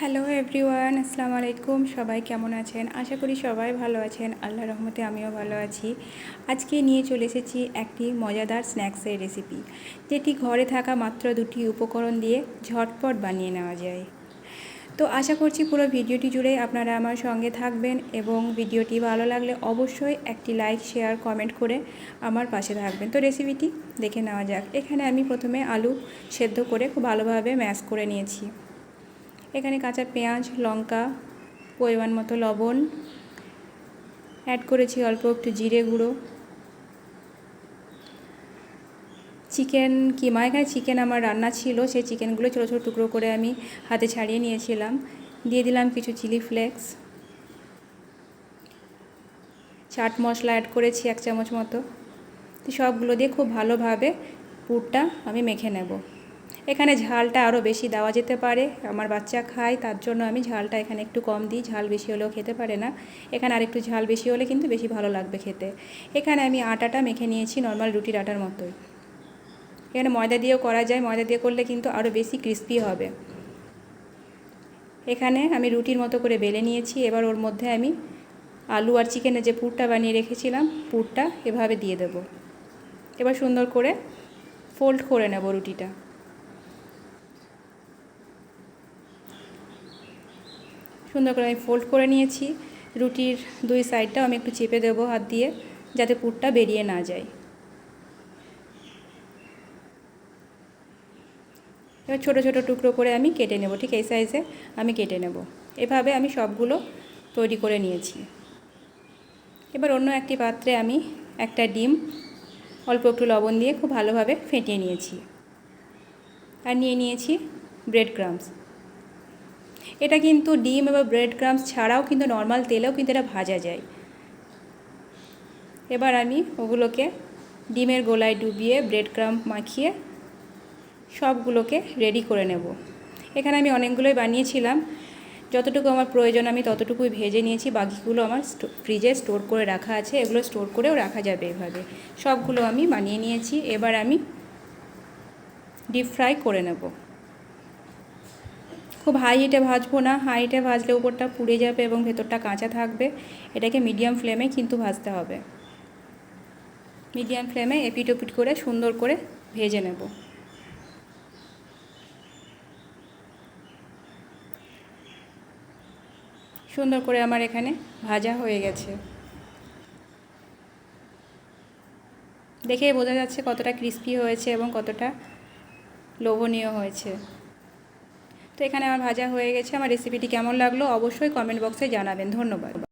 Hello everyone আসসালামু আলাইকুম। সবাই কেমন আছেন? আশা করি সবাই ভালো আছেন। আল্লাহ রহমতে আমিও ভালো আছি। আজকে নিয়ে চলে এসেছি একটি মজাদার স্ন্যাক্সের রেসিপি যেটি ঘরে থাকা মাত্র দুটি উপকরণ দিয়ে ঝটপট বানিয়ে নেওয়া যায়। তো আশা করছি পুরো ভিডিওটি জুড়ে আপনারা আমার সঙ্গে থাকবেন এবং ভিডিওটি ভালো লাগলে অবশ্যই একটি লাইক শেয়ার কমেন্ট করে আমার পাশে থাকবেন। তো রেসিপিটি দেখে নেওয়া যাক। এখানে আমি প্রথমে আলু সেদ্ধ করে খুব ভালোভাবে ম্যাশ করে নিয়েছি। এখানে কাঁচা পেঁয়াজ, লঙ্কা, পরিমাণ মতো লবণ। অ্যাড করেছি অল্প একটু জিরে গুঁড়ো। চিকেন কিমা, এখানে চিকেন আমার রান্না ছিল, সেই চিকেনগুলো ছোটো ছোটো টুকরো করে আমি হাতে ছাড়িয়ে নিয়েছিলাম। দিয়ে দিলাম কিছু chilli flakes chaat masala add করেছি এক চামচ মতো। সবগুলো দিয়ে খুব ভালোভাবে পুরটা আমি মেখে নেব। এখানে ঝালটা আরও বেশি দেওয়া যেতে পারে। আমার বাচ্চা খায়, তার জন্য আমি ঝালটা এখানে একটু কম দিই। ঝাল বেশি হলেও খেতে পারে না। এখানে আর একটু ঝাল বেশি হলে কিন্তু বেশি ভালো লাগবে খেতে। এখানে আমি আটাটা মেখে নিয়েছি নর্মাল রুটির আটার মতোই। এখানে ময়দা দিয়েও করা যায়। ময়দা দিয়ে করলে কিন্তু আরও বেশি ক্রিস্পি হবে। এখানে আমি রুটির মতো করে বেলে নিয়েছি। এবার ওর মধ্যে আমি আলু আর চিকেনের যে পুরটা বানিয়ে রেখেছিলাম, পুরটা এভাবে দিয়ে দেব। এবার সুন্দর করে ফোল্ড করে নেব রুটিটা। সুন্দর করে আমি ফোল্ড করে নিয়েছি। রুটির দুই সাইডটাও আমি একটু চেপে দেবো হাত দিয়ে, যাতে পুরটা বেরিয়ে না যায়। এবার ছোটো ছোটো টুকরো করে আমি কেটে নেব, ঠিক এই সাইজে আমি কেটে নেব। এভাবে আমি সবগুলো তৈরি করে নিয়েছি। এবার অন্য একটি পাত্রে আমি একটা ডিম, অল্প একটু লবণ দিয়ে খুব ভালোভাবে ফেটিয়ে নিয়েছি। আর নিয়ে নিয়েছি ব্রেড ক্রামস এটা কিন্তু ডিম এবং ব্রেড ক্রামস ছাড়াও কিন্তু নর্মাল তেলেও কিন্তু এটা ভাজা যায়। এবার আমি ওগুলোকে ডিমের গোলায় ডুবিয়ে ব্রেড ক্রাম মাখিয়ে সবগুলোকে রেডি করে নেব। এখানে আমি অনেকগুলোই বানিয়েছিলাম। যতটুকু আমার প্রয়োজন আমি ততটুকুই ভেজে নিয়েছি। বাকিগুলো আমার ফ্রিজে স্টোর করে রাখা আছে। এগুলো স্টোর করেও রাখা যাবে এভাবে। সবগুলো আমি বানিয়ে নিয়েছি। এবার আমি ডিপ ফ্রাই করে নেব। খুব হাই হিটে ভাজবো না হাই হিটে ভাজলে উপরটা পুড়ে যাবে এবং ভেতরটা কাঁচা থাকবে। এটাকে মিডিয়াম ফ্লেমে কিন্তু ভাজতে হবে। মিডিয়াম ফ্লেমে এপিট ওপিট করে সুন্দর করে ভেজে নেব। সুন্দর করে আমার এখানে ভাজা হয়ে গেছে। দেখেই বোঝা যাচ্ছে কতটা ক্রিস্পি হয়েছে এবং কতটা লোভনীয় হয়েছে। তো এখানে আমার ভাজা হয়ে গেছে। আমার রেসিপিটি কেমন লাগল অবশ্যই কমেন্ট বক্সে জানাবেন। ধন্যবাদ।